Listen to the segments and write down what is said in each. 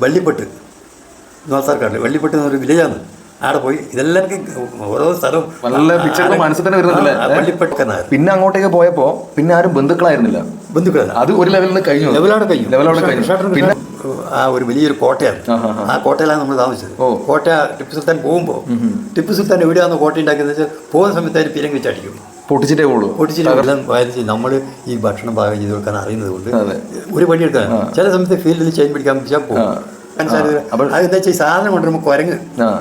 വള്ളിപ്പെട്ട് സർക്കാരിൽ വള്ളിപ്പെട്ട് എന്നൊരു വില്ലേജാണ്. അവിടെ പോയി ഇതെല്ലാം ഓരോ സ്ഥലവും. നല്ല പിക്ചർ മനസ്സിൽ തന്നെ വരുന്നില്ല പിന്നെ അങ്ങോട്ടേക്ക് പോയപ്പോ പിന്നെ ആരും ബന്ധുക്കളായിരുന്നില്ല. ബന്ധുക്കളല്ല അത് ഒരു ലെവലിൽ നിന്ന് കഴിഞ്ഞു. ലെവലാണ് കഴിഞ്ഞു. ലെവലാണ് കഴിഞ്ഞു. പിന്നെ ആ ഒരു വലിയൊരു കോട്ടയാണ്. ആ, കോട്ടയിലാണ് നമ്മൾ താമസിച്ചത്. ഓ. കോട്ട ടിപ്പു സുൽത്താൻ പോകുമ്പോൾ ടിപ്പു സുൽത്താൻ എവിടെയാണ് കോട്ട ഉണ്ടാക്കിയെന്ന് വെച്ചാൽ പോകുന്ന സമയത്ത് അതിന് പിരങ്ക് വെച്ച് അടിക്കും. പൊട്ടിച്ചിട്ടേ ഉള്ളൂ. പൊട്ടിച്ചിട്ട് വായിച്ച് നമ്മൾ ഈ ഭക്ഷണം പാകം ചെയ്ത് കൊടുക്കാൻ അറിയുന്നത് കൊണ്ട്. ഒരു പണി എടുക്കാൻ. ചില സമയത്ത് ഫീൽഡിൽ ചെയിൻ പിടിക്കാൻ വെച്ചാൽ പോകും ആ. മനസ്സിലായത് അപ്പോൾ- അത് എന്താ വെച്ചാൽ സാധനം കൊണ്ടുവരുമ്പോൾ കുരങ്ങ്.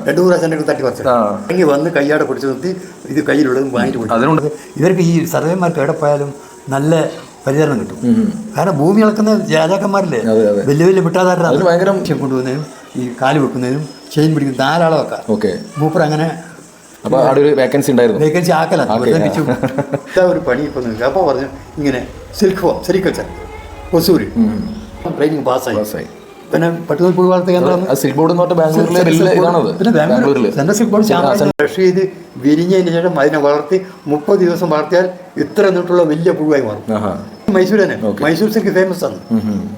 രണ്ടു മൂന്ന് പ്രാവശ്യം തട്ടി കുറച്ച് ആ. കുരങ്ങി വന്ന് കയ്യാടെ പിടിച്ച് നിർത്തി ഇത് കയ്യിലുള്ളത് വാങ്ങിട്ട് പോയി അതിനുണ്ട്. ഇവർക്ക് ഈ സർവേമാർക്ക് എവിടെ പോയാലും നല്ല പരിചരണം കിട്ടും. കാരണം ഭൂമി ഇളക്കുന്ന രാജാക്കന്മാരില്ലേ. വലിയ വലിയ വിട്ടാതാരുടെ അതിന് ഭയങ്കര- കൊണ്ടുവന്നതിനും ഈ കാൽ വെക്കുന്നതിനും ചെയിൻ പിടിക്കുന്ന നാലാളെ വെക്കാം ഓക്കെ. മൂപ്പർ അങ്ങനെ അപ്പൊ അവിടെ ഒരു വേക്കൻസി ഉണ്ടായിരുന്നു. വേക്കൻസി ആക്കലാണ് ഒരു പണി ഇപ്പൊ നിങ്ങൾക്ക് അപ്പോൾ പറഞ്ഞു ഇങ്ങനെ silk form sericulture Hosur training പാസ്സായി പാസ്സായി. പിന്നെ പട്ടുനൂൽപ്പുഴ വളർത്ത കേന്ദ്രം ആ സിൽക്ക് ബോർഡ് എന്ന് സെൻട്രൽ സിൽക്ക് ബോർഡ് കൃഷി ചെയ്ത് വിരിഞ്ഞതിന് ശേഷം അതിനെ വളർത്തി മുപ്പത് ദിവസം വളർത്തിയാൽ ഇത്ര നീട്ടുള്ള വലിയ പുഴുവായി മാറും. ആഹാ. മൈസൂർ തന്നെ. മൈസൂർ സിൽക്ക് ഫേമസ് ആണ്.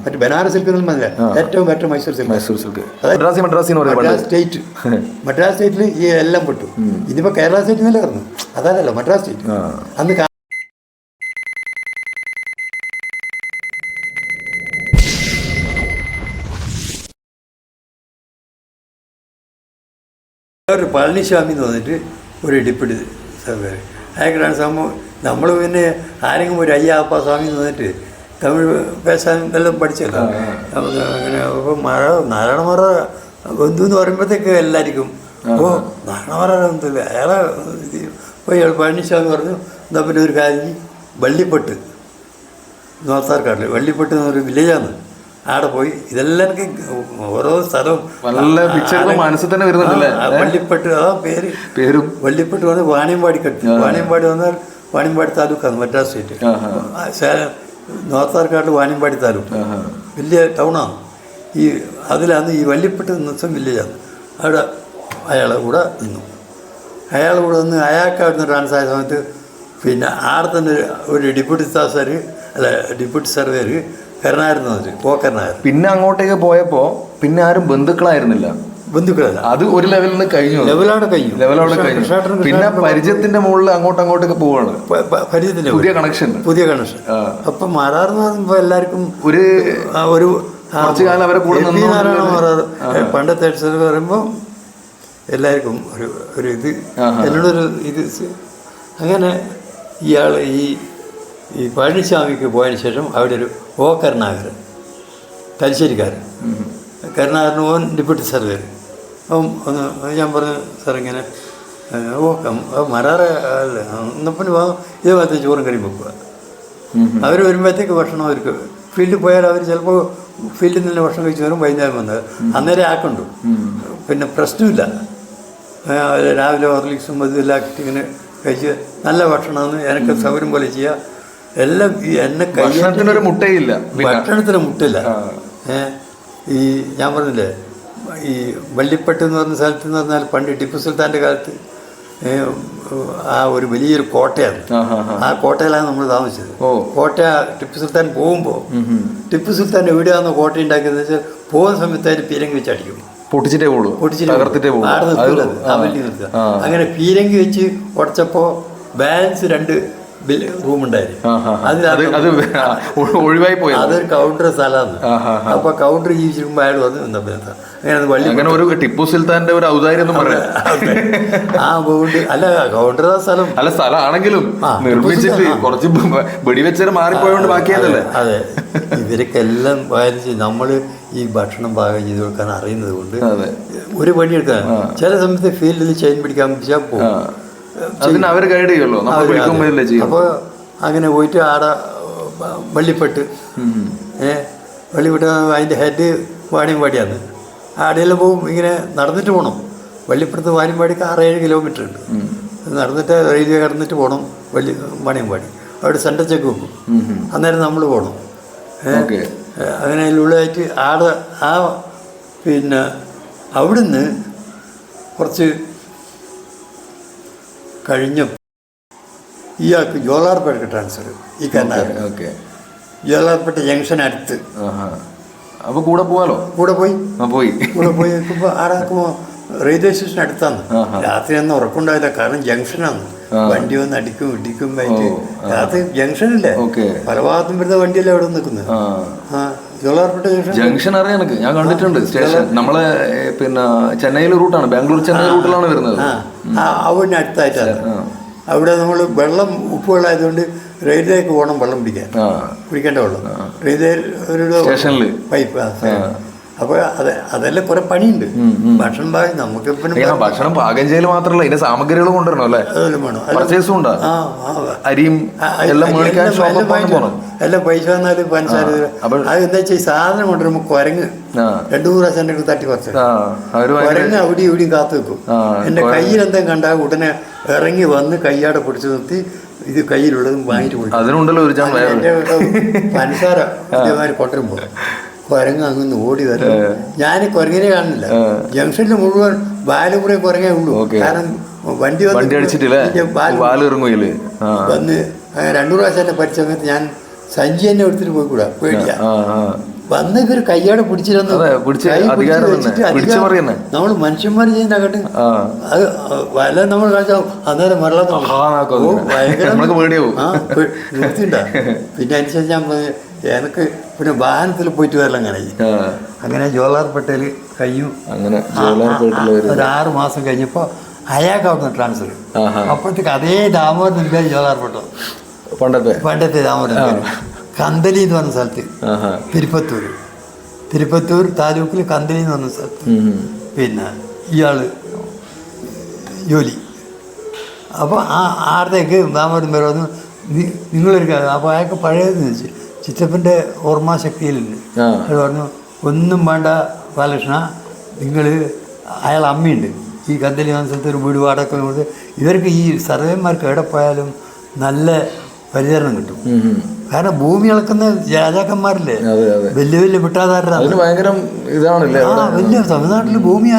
മറ്റു ബനാറസ് സിൽക്ക് ഒന്നും മനസ്സിലായി ഏറ്റവും better Mysore silk. Mysore silk. Madras Madrasi Madras state Madras സ്റ്റേറ്റിൽ ഈ എല്ലാം പെട്ടു. ഇതിപ്പോ കേരള സ്റ്റേറ്റ് നിന്നല്ലേ പറഞ്ഞു അതല്ലല്ലോ മദ്രാസ് സ്റ്റേറ്റ് അന്ന് ഒരു പളനിസ്വാമി എന്ന് പറഞ്ഞിട്ട് ഒരു ഇടിപ്പിടി സർവേർ അയാൾക്കാണ് സംഭവം നമ്മൾ പിന്നെ ആരെങ്കിലും ഒരു അയ്യാപ്പ സ്വാമി നിന്നിട്ട് തമിഴ് പേശാൻ എല്ലാം പഠിച്ചല്ലോ. അങ്ങനെ അപ്പോൾ മഴ നാരായണമറ ബന്ധു എന്ന് പറയുമ്പോഴത്തേക്ക് എല്ലാവർക്കും അപ്പോൾ നാരായണമറ ബന്ധുല്ല? അയാളെ ഇപ്പോൾ ഇയാൾ പഴനിസ്വാമി പറഞ്ഞു എന്നാൽ പിന്നെ ഒരു കാര്യം വള്ളിപ്പെട്ട് നോർത്താർക്കാട്ടിൽ വള്ളിപ്പെട്ട് എന്നൊരു വില്ലേജാണ്. അവിടെ പോയി ഇതെല്ലാം എനിക്ക് ഓരോ സ്ഥലവും നല്ല മനസ്സിൽ തന്നെ വരുന്നുണ്ടല്ലേ? വള്ളിപ്പെട്ട് ആ പേര്. പേരും. വള്ളിപ്പെട്ട് വന്ന് വാണിയമ്പാടി കെട്ടി. വാണിയമ്പാടി വന്നാൽ വാണിയമ്പാടി താലൂക്കാണ് മദ്രാസ് സ്റ്റേറ്റ് സേലം നോർത്താർക്കാട് വാണിയമ്പാടി താലൂക്ക്. വലിയ ടൗണാണ് ഈ അതിലാണ് ഈ വള്ളിപ്പെട്ട് നിന്നും വില്ലേജാണ്. അവിടെ അയാളെ കൂടെ നിന്നു. അയാളെ കൂടെ നിന്ന് അയാൾക്ക് അവിടുന്ന് ട്രാൻസ്ഫർ ആയ സമയത്ത് പിന്നെ ആടെ തന്നെ ഒരു- ഡെപ്യൂട്ടി സാർ അല്ല ഡെപ്യൂട്ടി സർവേർ കരണായിരുന്നു അവർ പോക്കരനായർ പിന്നെ അങ്ങോട്ടേക്ക് പോയപ്പോൾ പിന്നെ ആരും ബന്ധുക്കളായിരുന്നില്ല. ബന്ധുക്കളല്ല. അത് ഒരു ലെവലിൽ നിന്ന് കഴിഞ്ഞു ലെവലാണ് കഴിഞ്ഞു. ലെവലോടെ കഴിഞ്ഞു. പിന്നെ പരിചയത്തിന്റെ മുകളിൽ അങ്ങോട്ടും അങ്ങോട്ടൊക്കെ പോവാണ്. പരിചയത്തിന്റെ പുതിയ കണക്ഷൻ പുതിയ കണക്ഷൻ അപ്പൊ മാറാറെന്ന് പറയുമ്പോൾ എല്ലാവർക്കും ഒരു ഒരു കുറച്ച് കാലം അവരെ കൂടെ എം നാരായണ മാറാറ് പണ്ടത്തെ പറയുമ്പോ പറയുമ്പോൾ എല്ലാവർക്കും ഒരു ഒരു ഇത്. എന്നോടൊരു ഇത് അങ്ങനെ ഇയാൾ ഈ ഈ പഴനിസ്വാമിക്ക് പോയതിന് ശേഷം അവിടെ ഒരു ഓ കരുണാകരൻ തലശ്ശേരിക്കാരൻ. കരുണാകരൻ ഓൻ ഡെപ്യൂട്ടി സർവേർ അപ്പം ഒന്ന് ഞാൻ പറഞ്ഞു സാർ ഇങ്ങനെ ഓക്കെ മരാറ അല്ല. എന്നപ്പിന് വാ ഭാഗത്ത് ചോറും കറിയും വെക്കുക. അവർ വരുമ്പോഴത്തേക്ക് ഭക്ഷണം അവർക്ക് ഫീൽഡിൽ പോയാൽ അവർ ചിലപ്പോൾ ഫീൽഡിൽ നിന്ന് ഭക്ഷണം കഴിച്ച് വരും വൈകുന്നേരം വന്നത് അന്നേരം ആക്കണ്ടു. പിന്നെ പ്രശ്നമില്ല രാവിലെ ഹോർലിക്സും ഇതെല്ലാം ആക്കിയിട്ട് ഇങ്ങനെ കഴിച്ച് നല്ല ഭക്ഷണമാണ് എനിക്ക് സൗകര്യം പോലെ ചെയ്യുക എല്ലാം ഈ എന്നെ കഴിഞ്ഞ ഭക്ഷണത്തിനൊരു മുട്ടയില്ല. ഭക്ഷണത്തിന് മുട്ടയില്ല. ഈ ഞാൻ പറഞ്ഞില്ലേ ഈ വള്ളിപ്പട്ട് എന്ന് പറഞ്ഞ സ്ഥലത്ത് എന്ന് പറഞ്ഞാൽ പണ്ട് ടിപ്പു സുൽത്താന്റെ കാലത്ത് ആ ഒരു വലിയൊരു കോട്ടയാണ്. ആ കോട്ടയിലാണ് നമ്മൾ താമസിച്ചത്. കോട്ട ടിപ്പു സുൽത്താൻ പോകുമ്പോൾ ടിപ്പു സുൽത്താൻ എവിടെയാണെന്ന് കോട്ട ഉണ്ടാക്കിയെന്ന് വെച്ചാൽ പോകുന്ന സമയത്ത് അതിന് പീരങ്കി വെച്ച് അടിക്കും. പൊട്ടിച്ചിട്ടേ പോകും പൊട്ടിച്ചിട്ട് തകർത്തിട്ടേ ഉള്ളൂ ആടെ ആ നിർത്തുക അങ്ങനെ പീരങ്കി വെച്ച് ഉടച്ചപ്പോൾ ബാലൻസ് രണ്ട് റൂം ഉണ്ടായിരുന്നു ആഹാ. അത് അതിനകത്ത് അത് ആ, ഒ- ഒഴിവായി പോയി. അതൊരു കൗണ്ടർ സ്ഥലമാണ്. അപ്പൊ കൗണ്ടർ ജീവിച്ചിരിക്കുമ്പോൾ അയാൾ വന്ന് അങ്ങനെ അത് വള്ളി അങ്ങനെ ഒരു ടിപ്പു സുൽത്താന്റെ ഒരു ഔദാര്യം പറയാം. ആ ബോണ്ട് അല്ല കൗണ്ടർ സ്ഥലം. അല്ല സ്ഥലമാണെങ്കിലും നിർമ്മിച്ചിട്ട് കുറച്ച് വെടിവെച്ചത് മാറിപ്പോയോണ്ട് ബാക്കിയതല്ലേ അതെ ഇവർക്കെല്ലാം വായിച്ച് നമ്മൾ ഈ ഭക്ഷണം പാകം ചെയ്ത് കൊടുക്കാൻ അറിയുന്നത് കൊണ്ട് ഒരു പണിയെടുക്കാൻ. ചില സമയത്ത് ഫീൽഡിൽ ചെയിൻ പിടിക്കാൻ വെച്ചാൽ പോകും അതിന് അവർ ഗൈഡ് ചെയ്യുമല്ലോ. നമ്മൾ അവർ വിളിക്കുമ്പോഴല്ലേ ചെയ്യും അപ്പോൾ അങ്ങനെ പോയിട്ട് ആടെ വള്ളിപ്പെട്ട്. ഏ വള്ളിപ്പെട്ട് അതിന്റെ ഹെഡ് വാണിയമ്പാടിയാണ് ആടെയെല്ലാം പോകും ഇങ്ങനെ നടന്നിട്ട് പോകണം വള്ളിപ്പുറത്ത് വാണിയമ്പാടിക്ക് ആറേഴ് കിലോമീറ്റർ ഉണ്ട്. നടന്നിട്ട് റെയിൽവേ കടന്നിട്ട് പോകണം വള്ളി വാണിയമ്പാടി അവിടെ സെന്റർ ചെക്ക് വെക്കും. അന്നേരം നമ്മൾ പോകണം അങ്ങനെ ഉള്ളതായിട്ട് ആടെ ആ പിന്നെ അവിടുന്ന് കുറച്ച് കഴിഞ്ഞ. ഇയാൾക്ക് ജോലാർപേട്ടക്ക് ട്രാൻസ്ഫർ ഈ കർണാടക ഓക്കെ ജോലാർപേട്ട ജംഗ്ഷൻ അടുത്ത്. അപ്പോൾ അപ്പൊ കൂടെ പോവാലോ? കൂടെ പോയി. പോയി. കൂടെ പോയി നിൽക്കുമ്പോൾ ആടെ നിൽക്കുമ്പോൾ റെയിൽവേ സ്റ്റേഷൻ അടുത്താണ് രാത്രി ഒന്നും ഉറക്കമുണ്ടാവില്ല കാരണം ജംഗ്ഷനാണ്. വണ്ടി വന്ന് അടിക്കും ഇടിക്കും. രാത്രി ജംഗ്ഷനല്ലേ പല ഭാഗത്തും വരുന്ന വണ്ടിയല്ലേ അവിടെ നിൽക്കുന്നത്? ആ. ജംഗ്ഷൻ? അറിയാം എനിക്ക്. ഞാൻ കണ്ടിട്ടുണ്ട്. സ്റ്റേഷൻ. നമ്മളെ പിന്നെ ചെന്നൈയിലെ റൂട്ടാണ്. ബാംഗ്ലൂർ ചെന്നൈ റൂട്ടിലാണ് വരുന്നത്. അവിടെ അടുത്തായിട്ടാണ്. അവിടെ നമ്മൾ വെള്ളം ഉപ്പ് വെള്ളമായതുകൊണ്ട് റെയിലിലേക്ക് പോകണം വെള്ളം പിടിക്കാൻ. കുടിക്കേണ്ട വെള്ളം. റെയിൽവേ ഒരു? പൈപ്പ് അപ്പോൾ അത് അതെല്ലാം കുറെ പണിയുണ്ട്. ഭക്ഷണം പാകം നമുക്ക് ഭക്ഷണം പാകം ചെയ്യൽ മാത്രല്ല അതിന്റെ സാമഗ്രികൾ കൊണ്ടുവരണം അല്ലേ? പർച്ചേസും ഉണ്ടോ? അരിയും എല്ലാം എല്ലാം-. പൈസ വന്നാലും പഞ്ചസാര അത് എന്താ വെച്ചാൽ സാധനം കൊണ്ടുവരുമ്പോൾ കുരങ്ങ്. രണ്ടു മൂന്ന് പ്രാവശ്യം എന്റെ തട്ടി കുറച്ച് കുരങ്ങ് അവിടെ ഇവിടെയും കാത്തു വെക്കും എന്റെ എന്റെ. കയ്യിൽ എന്തെങ്കിലും കണ്ടാൽ ഉടനെ ഇറങ്ങി വന്ന് കയ്യാടെ പിടിച്ചു നിർത്തി ഇത് കയ്യിലുള്ളതും വാങ്ങിട്ട് പോയി അതിനുണ്ടല്ലോ ഒരു പഞ്ചസാര കൊണ്ടുവരുമ്പോ. കൊണ്ടുവരുമ്പോൾ കുരങ്ങ് അങ്ങ് ഓടി വരും. ഞാൻ കുരങ്ങിനെ കാണുന്നില്ല. ജംഗ്ഷനിൽ മുഴുവൻ ബാലുപുറേ കുരങ്ങേ ഉള്ളൂ. കാരണം വണ്ടി വണ്ടി അടിച്ചിട്ടില്ല? വന്ന് രണ്ടു പ്രാവശ്യം എന്നെ പഠിച്ച സമയത്ത് ഞാൻ സഞ്ചി തന്നെ എടുത്തിട്ട് പോയിക്കൂടാ പേടിയാ. വന്ന് ഇവർ കയ്യോടെ പിടിച്ചിരുന്നു. നമ്മൾ മനുഷ്യന്മാർ ചെയ്യുന്ന അത് വല്ല നമ്മൾ കാണിച്ചാൽ അന്നേരം മരളം. പിന്നെ അനുസരിച്ച് ഞാൻ എനിക്ക് പിന്നെ വാഹനത്തിൽ പോയിട്ട് വരല അങ്ങനെ. അങ്ങനെ ജോലാർ പട്ടേൽ കഴിഞ്ഞു. അങ്ങനെ ഒരു ആറ് മാസം കഴിഞ്ഞപ്പോൾ അയാൾക്ക് അവിടുന്ന് ട്രാൻസ്ഫർ. അപ്പോഴത്തേക്ക് അതേ ദാമോദരൻ പേര് ജോലാർ പട്ടോ. പണ്ടത്തെ. പണ്ടത്തെ ദാമോദരൻ കന്തലി എന്ന് പറഞ്ഞ സ്ഥലത്ത്. തിരുപ്പത്തൂർ തിരുപ്പത്തൂർ താലൂക്കിൽ കന്തലി എന്ന് പറഞ്ഞ സ്ഥലത്ത്. പിന്നെ ഇയാൾ ജോലി. അപ്പോൾ ആ ആരുടെയൊക്കെ ദാമോദരൻ പേര് വന്നു? "നി- നിങ്ങളൊരു അപ്പോൾ അയാൾക്ക് പഴയത് വെച്ച് ചിറ്റപ്പന്റെ ഓർമ്മശക്തിയിലുണ്ട്. അയാൾ പറഞ്ഞു ഒന്നും വേണ്ട ബാലകൃഷ്ണ നിങ്ങൾ അയാൾ അമ്മയുണ്ട്. ഈ കന്തലി മാംസത്തിൽ ഒരു വീട് വാടക കൊടുത്ത് ഇവർക്ക് ഈ സർവേന്മാർക്ക് എവിടെ പോയാലും നല്ല പരിചരണം കിട്ടും. കാരണം ഭൂമി ഇളക്കുന്ന രാജാക്കന്മാരില്ലേ? വലിയ വലിയ വിട്ടാതാരാണ് ആ വലിയ തമിഴ്നാട്ടിൽ ഭൂമി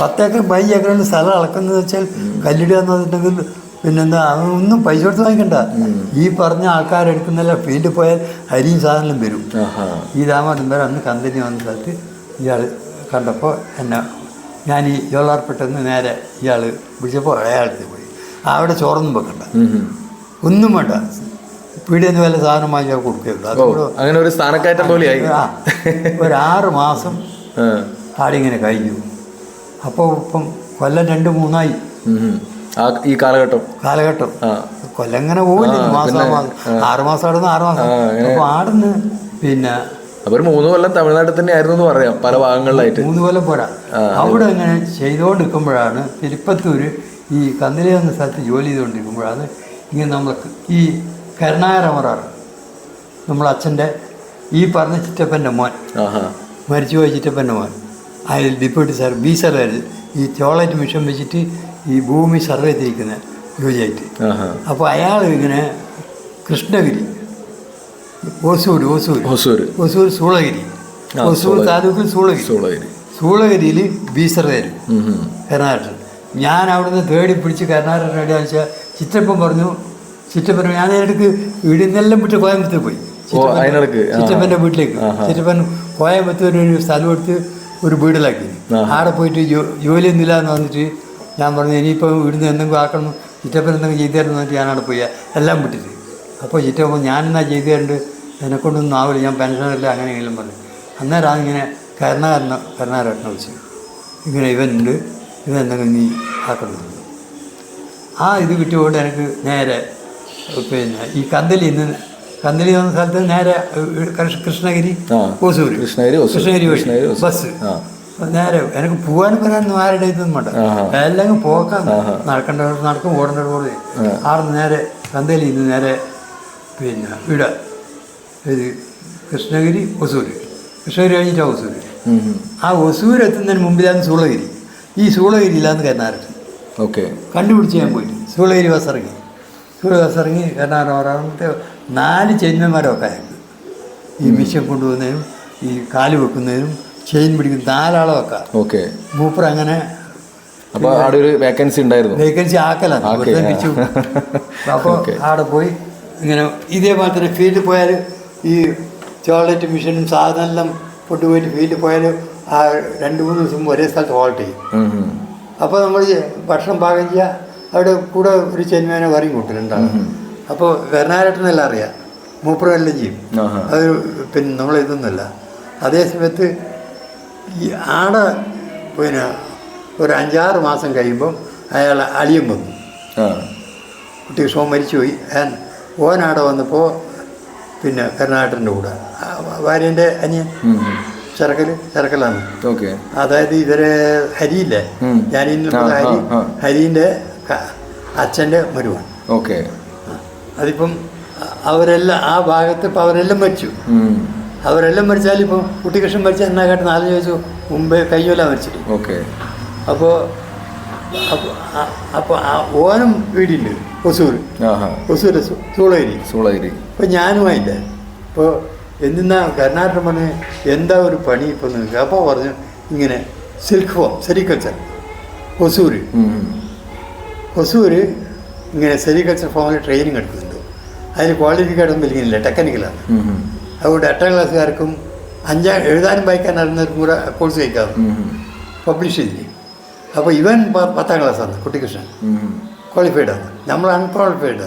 പത്തേക്കർ പതിനഞ്ച് ഏക്കറും സ്ഥലം അളക്കുന്നത് വെച്ചാൽ കല്ലിടുക എന്ന് പറഞ്ഞിട്ടുണ്ടെങ്കിൽ പിന്നെന്താ അതൊന്നും പൈസ കൊടുത്ത് വാങ്ങിക്കണ്ട. ഈ പറഞ്ഞ ആൾക്കാരെടുക്കുന്നല്ല ഫീൽഡിൽ പോയാൽ അരിയും സാധനം വരും. ഈ ദാമോദരൻ വരെ അന്ന് കമ്പനി വന്ന സ്ഥലത്ത് ഇയാൾ കണ്ടപ്പോൾ എന്നെ ഞാൻ ഈ ജോളാർപ്പെട്ടെന്ന് നേരെ ഇയാൾ വിളിച്ചപ്പോൾ അയാളടുത്ത് പോയി. അവിടെ ചോറൊന്നും വെക്കണ്ട. ഒന്നും വേണ്ട. നിന്ന് വല്ല സാധനം വാങ്ങിയാൽ കൊടുക്കുകയുള്ളൂ അതുകൊണ്ട് അങ്ങനെ ഒരു സ്ഥാനക്കയറ്റം പോലെയായി ആ, ഒരു ആറ് മാസം. ആടിങ്ങനെ കഴിഞ്ഞു. അപ്പോൾ ഇപ്പം കൊല്ലം രണ്ട് മൂന്നായി. ഈ കാലഘട്ടം. കാലഘട്ടം. കൊല്ലം ഇങ്ങനെ മാസം പിന്നെ, മാസം. ആടുന്ന അപ്പോൾ ആടുന്ന്. അപ്പൊ ഒരു മൂന്ന് കൊല്ലം തമിഴ്നാട്ടിൽ തന്നെ ആയിരുന്നു എന്ന് പറയാം പല ഭാഗങ്ങളിലായിട്ട്. മൂന്ന് കൊല്ലം പോരാ. അവിടെ ഇങ്ങനെ ചെയ്തുകൊണ്ട് നിൽക്കുമ്പോഴാണ് തിരുപ്പത്തൂർ ഈ കന്നിലെ എന്ന സ്ഥലത്ത് ജോലി ചെയ്തുകൊണ്ടിരിക്കുമ്പോഴാണ് ഇങ്ങനെ നമ്മൾ ഈ കരുണാകരമറാറ് നമ്മളെ അച്ഛന്റെ ഈ പറഞ്ഞ ചിറ്റപ്പന്റെ മോൻ. മരിച്ചു മരിച്ചുപോയ ചിറ്റപ്പന്റെ മോൻ. അതിൽ ഡിപ്യൂട്ടി സാർ ബി സാർ ഈ ചോളറ്റ് മിഷൻ വെച്ചിട്ട് ഈ ഭൂമി സർവേ ചെയ്തിരിക്കുന്ന ജോലിയായിട്ട്. അപ്പോൾ അയാൾ ഇങ്ങനെ കൃഷ്ണഗിരി ഓസൂർ ഓസൂർ ഹൊസൂർ ഓസൂർ സൂളഗിരി. ഓസൂർ. താലൂക്കിൽ സൂളഗിരി. സൂളഗിരി. സൂളഗിരിയിൽ ബി സർവേ ഉം. ഞാൻ അവിടുന്ന് തേടി പിടിച്ച് കർണാടക റേഡിയോ വെച്ചാൽ ചിറ്റപ്പം പറഞ്ഞു ചിറ്റപ്പൻ ഞാൻ അതിനിടയ്ക്ക് ഇടുന്നെല്ലാം വിട്ട് കോയമ്പത്തൂർ പോയി. ചിറ്റപ്പന്റെ വീട്ടിലേക്ക്. ചിറ്റപ്പൻ കോയമ്പത്തൂർ ഒരു സ്ഥലം എടുത്ത് ഒരു വീടിലാക്കി. ആടെ പോയിട്ട് ജോലിയൊന്നുമില്ല എന്ന് പറഞ്ഞിട്ട് ഞാൻ പറഞ്ഞു ഇനിയിപ്പോൾ ഇവിടുന്ന് എന്തെങ്കിലും ആക്കണം ചിറ്റപ്പൻ എന്തെങ്കിലും ചെയ്തു തരുന്നു പറഞ്ഞിട്ട് ഞാനവിടെ പോയി. എല്ലാം വിട്ടിട്ട്. അപ്പോൾ ചിറ്റപ്പൻ ഞാനെന്നാ ചെയ്തു തരുന്നുണ്ട് എന്നെക്കൊണ്ടൊന്നും ആവില്ല ഞാൻ പെൻഷനല്ല അങ്ങനെ എങ്കിലും പറഞ്ഞു അന്നേരമാണ് ഇങ്ങനെ കരുണാകരണ കരുണാകരട്ടനെ വിളിച്ചു. ഇങ്ങനെ ഇവനുണ്ട് ഇവൻ എന്തെങ്കിലും നീ ആക്കണം. ആ ഇത് കിട്ടിയതുകൊണ്ട് എനിക്ക് നേരെ പിന്നെ ഈ കന്തലി നിന്ന് കന്തലി എന്ന സ്ഥലത്ത് നേരെ കൃഷ്ണ- കൃഷ്ണഗിരി. കൃഷ്ണഗിരി. കൃഷ്ണഗിരി ബസ്. നേരെ എനിക്ക് പോകാനും വരാനൊന്നും ആരുടെ ഇതൊന്നും വേണ്ട. എല്ലാം പോക്കാൻ നടക്കേണ്ട നടക്കേണ്ടവർ നടക്കും ഓടേണ്ടവർ ഓടി ആറ് നേരെ ചന്തയിൽ ഇന്ന് നേരെ പിന്നെ ഇവിടെ ഇത് കൃഷ്ണഗിരി ഒസൂര്. കൃഷ്ണഗിരി കഴിഞ്ഞിട്ടാ ഒസൂര്. ആ ഒസൂർ എത്തുന്നതിന് മുമ്പിലാണ് സൂളഗിരി. ഈ സൂളഗിരി ഇല്ലാന്ന് കരുനാരൻ ഓക്കെ. കണ്ടുപിടിച്ച് ഞാൻ പോയി. സൂളഗിരി ബസ് ഇറങ്ങി. സൂളഗിരി ബസ് ഇറങ്ങി കരുനാരൻ ഒരാളത്തെ നാല് ചെന്മന്മാരൊക്കെ ആയിരുന്നു. ഈ മിഷൻ കൊണ്ടുപോകുന്നതിനും ഈ കാൽ വെക്കുന്നതിനും ചെയിൻ പിടിക്കും നാലാളെ വെക്കാം ഓക്കെ. മൂപ്പർ അങ്ങനെ അപ്പോൾ അവിടെ ഒരു വേക്കൻസി ഉണ്ടായിരുന്നു. വേക്കൻസി ആക്കലാണ് അപ്പോൾ. അവിടെ പോയി ഇങ്ങനെ ഇതേപോലെ തന്നെ ഫീൽഡിൽ പോയാൽ ഈ ചോക്ലേറ്റ് മിഷനും സാധനം എല്ലാം കൊണ്ടുപോയിട്ട് ഫീൽഡിൽ പോയാൽ ആ രണ്ട് മൂന്ന് ദിവസം ഒരേ സ്ഥലത്ത് ഹോൾട്ട് ചെയ്യും. അപ്പോൾ നമ്മൾ ഭക്ഷണം പാകം ചെയ്യുക അവിടെ കൂടെ ഒരു ചെന്മേനെ വറിയും കൂട്ടലുണ്ടാകും അപ്പോൾ കരുണാരട്ടനെല്ലാം അറിയാം. മൂപ്പറും എല്ലാം ചെയ്യും. അത് പിന്നെ നമ്മൾ ഇതൊന്നുമല്ല. അതേ സമയത്ത് ഈ ആട പിന്നെ ഒരു അഞ്ചാറ് മാസം കഴിയുമ്പം അയാൾ അളിയൻ വന്നു. കുട്ടി സോ മരിച്ചുപോയി ഓനാടെ വന്നപ്പോൾ പിന്നെ കരുണാകട്ടന്റെ കൂടെ. ഭാര്യന്റെ അനിയൻ ചിറക്കൽ ചിറക്കലാണ് അതായത് ഇവരെ ഹരിയില്ലേ? ഞാനീ ഹരി. ഹരീന്റെ അച്ഛന്റെ മരുവാണ്. ഓക്കെ. അതിപ്പം അവരെല്ലാം ആ ഭാഗത്ത് ഇപ്പം അവരെല്ലാം മരിച്ചു. ഉം. മരിച്ചാൽ ഇപ്പോൾ കുട്ടികൃഷ്ണൻ മരിച്ച എന്നാകട്ടെ നാല് ചോദിച്ചു മുമ്പേ കയ്യോല മരിച്ചിട്ട്. ഓക്കെ. അപ്പോൾ അപ്പോൾ ആ ഓനും വീടില്ല? ഒസൂർ. ഒസൂർ സൂളേരി സൂളഗിരി. അപ്പോൾ ഞാനുമായില്ല ഇപ്പോൾ എന്തിനാ കർണാടകം പറഞ്ഞ് എന്താ ഒരു പണി ഇപ്പോൾ നിങ്ങൾക്ക് അപ്പോൾ പറഞ്ഞു ഇങ്ങനെ സിൽക്ക് ഫോം സെരിക്കൾച്ചർ ഒസൂർ. ഒസൂർ ഇങ്ങനെ സെരിക്കൾച്ചർ ഫോമിൽ ട്രെയിനിങ് എടുക്കുന്നുണ്ട്. അതിന് ക്വാളിഫിക്കേഷൻ വലിക്കുന്നില്ല ടെക്നിക്കലാണ്. അതുകൊണ്ട് എട്ടാം ക്ലാസ്സുകാർക്കും അഞ്ചാം എഴുതാനും വായിക്കാൻ അറിയുന്നവർക്കും കൂടെ കോഴ്സ് കഴിക്കാം. പബ്ലിഷ് ചെയ്തില്ലേ? അപ്പോൾ ഇവൻ പത്താം ക്ലാസ്സാണ് കുട്ടികൃഷ്ണൻ. ക്വാളിഫൈഡ് ആണ്. നമ്മൾ അൺക്വാളിഫൈഡ്.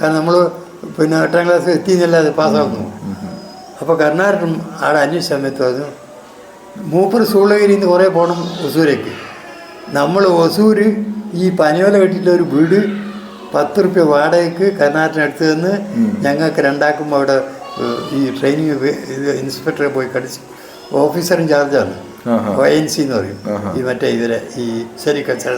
കാരണം നമ്മൾ പിന്നെ എട്ടാം ക്ലാസ് എത്തിയെന്നല്ലാതെ പാസ്സാകുന്നു അപ്പോൾ കർണാടകം ആടെ അന്വേഷിച്ച സമയത്ത് പറഞ്ഞു മൂപ്പർ സൂളഗിരിയിൽ നിന്ന് കുറേ പോകണം ഒസൂരേക്ക്. നമ്മൾ ഒസൂർ ഈ പനയോല കെട്ടിയിട്ടൊരു വീട് പത്ത് റുപ്യ വാടകയ്ക്ക് കർണാടകം എടുത്ത് നിന്ന് ഞങ്ങൾക്ക് രണ്ടാക്കുമ്പോൾ അവിടെ ഈ ട്രെയിനിങ് ഇൻസ്പെക്ടറെ പോയി കടിച്ച് ഓഫീസർ ചാർജാണ്. ഒ എൻ സി എന്ന് പറയും. ഈ മറ്റേ ഇതിലെ ഈ സെരിക്കൾച്ചർ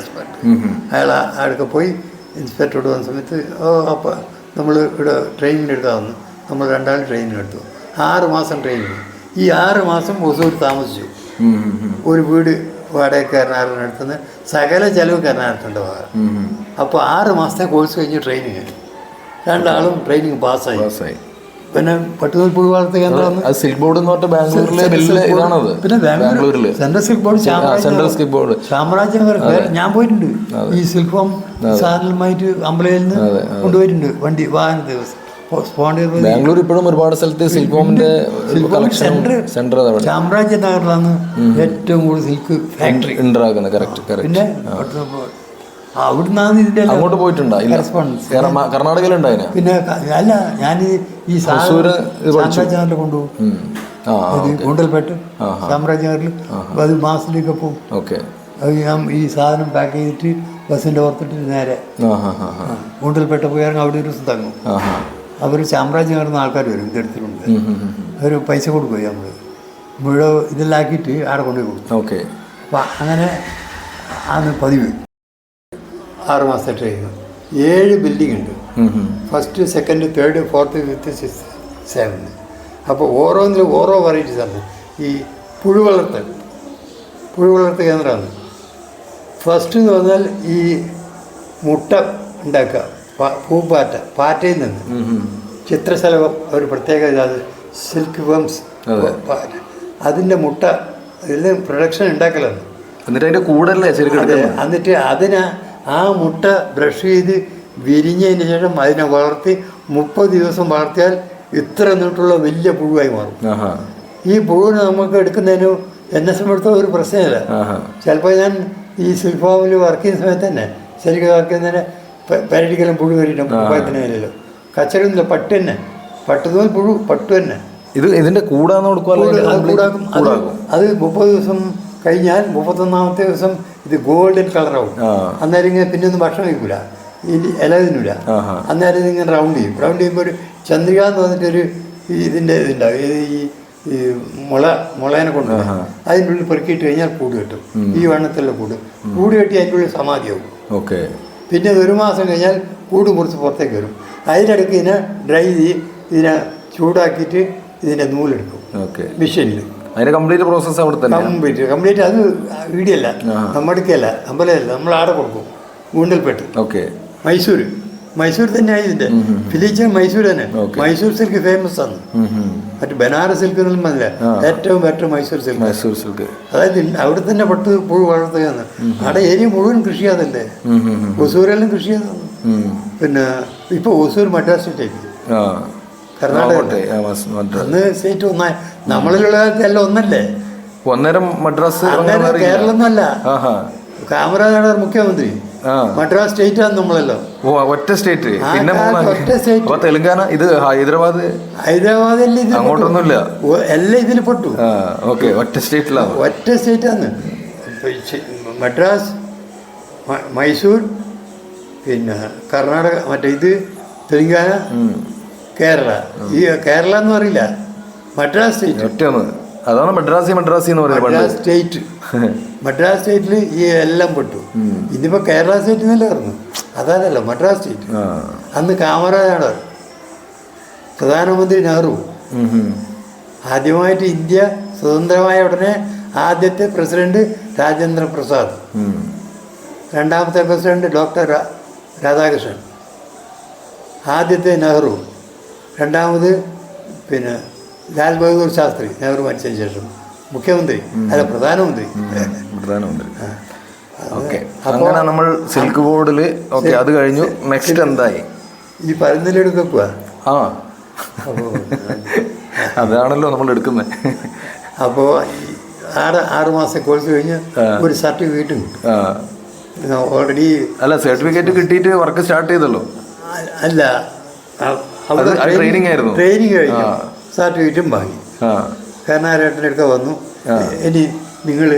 ഉം. അയാൾ അവിടെയൊക്കെ പോയി ഇൻസ്പെക്ടറോട് വന്ന സമയത്ത് ഓ അപ്പോൾ നമ്മൾ ഇവിടെ ട്രെയിനിങ് എടുക്കാൻ വന്നു. നമ്മൾ രണ്ടാളും ട്രെയിനിങ് എടുത്തു. ആറ് മാസം ട്രെയിനിങ് ഈ ആറ് മാസം ഒസൂർ താമസിച്ചു. ഒരു വീട് വാടകക്കാരനാരുടെ എറണാകുളം എടുത്തുനിന്ന്. സകല ചെലവ് ഉം. അപ്പോൾ ആറ് മാസത്തെ കോഴ്സ് കഴിഞ്ഞ് ട്രെയിനിങ് രണ്ടാളും ട്രെയിനിങ് പാസ്സായി പാസ്സായി. പിന്നെ പട്ടുനൂൽ പുഴു വളർത്ത കേന്ദ്രം വന്ന് സിൽക്ക് ബോർഡ് എന്ന് പറഞ്ഞാൽ ബാംഗ്ലൂരിലെ ഇതാണത്. പിന്നെ ബാംഗ്ലൂരിൽ central silk board central silk board. Samrajyanagar ഞാൻ പോയിട്ടുണ്ട്. ഈ സിൽക്ക് ഫോം സാധനമായിട്ട് അമ്പലയിൽ നിന്ന് കൊണ്ടുപോയിട്ടുണ്ട്. വണ്ടി വാഹന ദിവസം. ബാംഗ്ലൂർ ഇപ്പോഴും ഒരുപാട് സ്ഥലത്ത് സിൽക്ക് ഫോമിന്റെ സെന്റർ സെന്റർ നഗറിലാണ് ഏറ്റവും കൂടുതൽ സിൽക്ക് ഫാക്ടറി ഉണ്ടാക്കുന്നത്. കറക്റ്റ് കറക്റ്റ് പിന്നെ അവിടുന്നാണ് ഇതിന്റെ അങ്ങോട്ട് പോയിട്ടുണ്ടോ? ഇല്ല. കർണാടകയിലുണ്ടായിരുന്നു കർണ- പിന്നെ അല്ല ഞാൻ ഈ. സാമ്രാജ്യനഗറിൽ കൊണ്ടുപോകും. ഗുണ്ടൽപേട്ട്. സാമ്രാജ്യനഗറിൽ അത് മാസത്തിലേക്ക് പോകും. ഓക്കെ. അത് ഞാൻ ഈ സാധനം പാക്ക് ചെയ്തിട്ട് ബസ്സിന്റെ ഓർത്തിട്ട് നേരെ. ഗുണ്ടൽപേട്ട പോയി അവിടെ ഒരു ദിവസം തങ്ങും. അവർ സാമ്രാജ്യനഗറിൽ നിന്ന് ആൾക്കാർ വരും ഇതെടുത്തിട്ടുണ്ട്. അവർ പൈസ കൊടുക്കും നമ്മൾ മുഴുവൻ ഇതെല്ലാം ആക്കിയിട്ട് ആടെ കൊണ്ടുപോയി കൊടുക്കും. ഓക്കെ. അപ്പം അങ്ങനെ ആണ് പതിവ്. ആറ് മാസത്തെ ട്രെയിനിങ് ഏഴ് ബിൽഡിംഗ് ഉണ്ട്. First second third fourth fifth six seven അപ്പോൾ ഓരോന്നിലും ഓരോ വെറൈറ്റീസ് ആണ്. ഈ പുഴു വളർത്തൽ. പുഴു വളർത്തൽ കേന്ദ്രമാണ്. ഫസ്റ്റ് എന്ന് പറഞ്ഞാൽ ഈ മുട്ട ഉണ്ടാക്കുക. പൂപ്പാറ്റ പാറ്റയിൽ നിന്ന്. ചിത്രശലഭം ഒരു പ്രത്യേക ഇതാണ് സിൽക്ക് വംസ് അതിന്റെ മുട്ട ഇതിൽ പ്രൊഡക്ഷൻ ഉണ്ടാക്കലാണ്. എന്നിട്ട് അതിന്റെ കൂടല്ലേ ശരിക്കും എന്നിട്ട് അതിനെ ആ മുട്ട ബ്രഷ് ചെയ്ത് വിരിഞ്ഞതിന് ശേഷം അതിനെ വളർത്തി മുപ്പത് ദിവസം വളർത്തിയാൽ ഇത്ര നീട്ടുള്ള വലിയ പുഴുവായി മാറും. ഈ പുഴുവിന് നമുക്ക് എടുക്കുന്നതിന് എന്നെ സംബന്ധിച്ച ഒരു പ്രശ്നമില്ല. ചിലപ്പോൾ ഞാൻ ഈ സിൽഫാമിൽ വർക്ക് ചെയ്യുന്ന സമയത്ത് തന്നെ ശരിക്കും വർക്ക് ചെയ്യുന്നതിന് പരടിക്കലും പുഴു കയറിയിട്ടും കുഴപ്പത്തിനില്ലല്ലോ കച്ചറൊന്നുമില്ല പട്ട് തന്നെ. പട്ടുതോൽ പുഴു പട്ടു തന്നെ. ഇത് ഇതിന്റെ കൂടാന്ന് കൊടുക്കുക കൂട് അത് കൂടാക്കും. അത് അത് മുപ്പത് ദിവസം കഴിഞ്ഞാൽ മുപ്പത്തൊന്നാമത്തെ ദിവസം ഇത് ഗോൾഡൻ കളറാവും. അന്നേരം ഇങ്ങനെ പിന്നെ ഒന്നും ഭക്ഷണം കഴിക്കൂല. ഇനി ഇല തിന്നൂല. അന്നേരം ഇതിങ്ങനെ റൗണ്ട് ചെയ്യും. റൗണ്ട് ചെയ്യുമ്പോൾ ഒരു ചന്ദ്രിക എന്ന് പറഞ്ഞിട്ടൊരു ഇതിന്റെ ഇതുണ്ടാവും. ഇത് ഈ ഈ മുള മുളേനെ കൊണ്ട് അതിന്റെ ഉള്ളിൽ പെറുക്കിയിട്ട് കഴിഞ്ഞാൽ കൂട് കെട്ടും. ഈ വണ്ണത്തിലുള്ള കൂട്. കൂട് കെട്ടി അതിന്റെ ഉള്ളിൽ സമാധിയാവും. ഓക്കെ. പിന്നെ ഒരു മാസം കഴിഞ്ഞാൽ കൂട് മുറിച്ച് പുറത്തേക്ക് വരും. അതിനിടയ്ക്ക് ഇതിനെ ഡ്രൈ ചെയ്ത് ഇതിനെ ചൂടാക്കിയിട്ട് ഇതിന്റെ നൂലെടുക്കും. ഓക്കെ. മെഷീനിൽ അതിന്റെ കംപ്ലീറ്റ് പ്രോസസ്സ് അവിടെ തന്നെ. കംപ്ലീറ്റ് കംപ്ലീറ്റ് അത് വീടിയല്ല നമ്മുടെക്കല്ല അമ്പലമല്ല നമ്മൾ ആടെ കൊടുക്കും. ഗൂണ്ടൽപേട്ട്. ഓക്കെ മൈസൂർ മൈസൂർ തന്നെയാണ് ഇതിന്റെ. ഫിലിച്ച മൈസൂർ തന്നെ. മൈസൂർ സിൽക്ക് ഫേമസ് ആണ്. മറ്റു ബനാറസ് സിൽക്ക് എന്നും പറഞ്ഞില്ല? ഏറ്റവും better Mysore silk. Mysore silk. അതായത് അവിടെ തന്നെ പട്ട് പുഴു വളർത്തുകയാണ്. അവിടെ ഏരിയ മുഴുവൻ കൃഷി ചെയ്യാതല്ലേ? ഒസൂരെല്ലാം കൃഷി ചെയ്യാതെ പിന്നെ ഇപ്പോൾ ഒസൂർ മദ്രാസ് സ്റ്റേറ്റ് അന്ന് ഒന്നായി ഒന്നല്ലേ? ഒന്നേരം മദ്രാസ് അങ്ങനെ. കേരളം കാമരാജാണ് മുഖ്യമന്ത്രി. മദ്രാസ് സ്റ്റേറ്റ് ആണ് നമ്മളല്ലോ. ഓ ഒറ്റ സ്റ്റേറ്റ് പിന്നെ തെലുങ്കാന ഇത് ഹൈദരാബാദ്. ഹൈദരാബാദിൽ അങ്ങോട്ടൊന്നുമില്ല. എല്ലാം ഇതിൽ പെട്ടു. ഓക്കെ ഒറ്റ സ്റ്റേറ്റിലാണ് ഒറ്റ സ്റ്റേറ്റ് ആണ്. മദ്രാസ് മൈസൂർ പിന്നെ കർണാടക മറ്റേ ഇത് തെലുങ്കാന കേരള. ഈ കേരള എന്ന് പറയില്ല. മദ്രാസ് സ്റ്റേറ്റ് ഒറ്റയാണ് അതാണ് മദ്രാസി മദ്രാസി എന്ന് പറയുന്നത് മദ്രാസ് സ്റ്റേറ്റ് മദ്രാസ് സ്റ്റേറ്റിൽ ഈ എല്ലാം പെട്ടു. ഇന്നിപ്പോ കേരള സ്റ്റേറ്റ് എന്നല്ലേ പറഞ്ഞു അതല്ലല്ലോ മദ്രാസ് സ്റ്റേറ്റ് അന്ന് കാമരാജാണ് പ്രധാനമന്ത്രി നെഹ്റു. ആദ്യമായിട്ട് ഇന്ത്യ സ്വതന്ത്രമായ ഉടനെ ആദ്യത്തെ പ്രസിഡന്റ് രാജേന്ദ്ര പ്രസാദ്. രണ്ടാമത്തെ പ്രസിഡന്റ് ഡോക്ടർ രാധാകൃഷ്ണൻ. ആദ്യത്തെ നെഹ്റു. രണ്ടാമത് പിന്നെ ലാൽ ബഹദൂർ ശാസ്ത്രി നെഹ്റു മരിച്ചതിന് ശേഷം. മുഖ്യമന്ത്രി അല്ല പ്രധാനമന്ത്രി. പ്രധാനമന്ത്രി. ഓക്കെ. അങ്ങനെ നമ്മൾ സിൽക്ക് ബോർഡിൽ ഓക്കെ അത് കഴിഞ്ഞു. നെക്സ്റ്റ് എന്തായി? ഈ പരുന്നലെടുക്കുക ആ. അതാണല്ലോ നമ്മൾ എടുക്കുന്നത് അപ്പോൾ ആറ് ആറ് മാസം കോഴ്സ് കഴിഞ്ഞ് ഒരു സർട്ടിഫിക്കറ്റ് ഓൾറെഡി അല്ല സർട്ടിഫിക്കറ്റ് കിട്ടിയിട്ട് വർക്ക് സ്റ്റാർട്ട് ചെയ്തല്ലോ. അല്ല training ആയിരുന്നു? ട്രെയിനിങ് കഴിഞ്ഞു സർട്ടിഫിക്കറ്റും വാങ്ങി. കർണാടകത്തിന്റെ അടുക്ക വന്നു. ഇനി നിങ്ങൾ